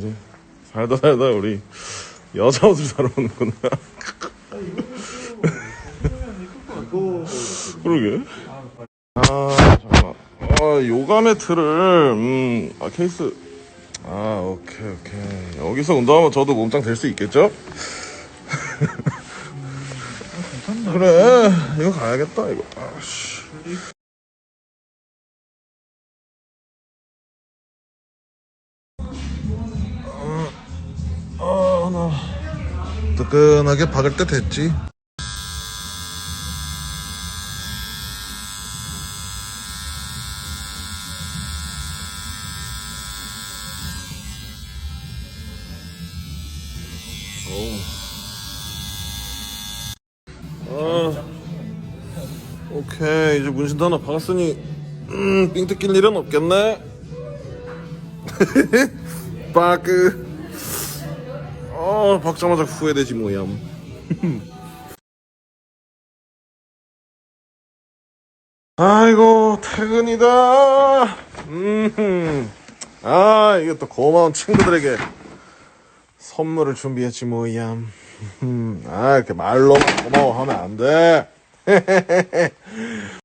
이제 살다 살다 우리 여자 옷을 사러 오는구나. 그러게. 아 잠깐만. 아 요가 매트를 음, 아 케이스. 아 오케이 오케이. 여기서 운동하면 저도 몸짱 될 수 있겠죠? 그래 이거 가야겠다 이거. 아씨. 뜨끈하게 박을 때 됐지. 아, 오케이 이제 문신도 하나 박았으니 음, 삥 뜯길 일은 없겠네. 빠그. 어, 박자마자 후회되지 뭐얌. 아이고 퇴근이다. 음, 아 이게 또 고마운 친구들에게 선물을 준비했지 뭐얌. 음, 아 이렇게 말로만 고마워하면 안 돼.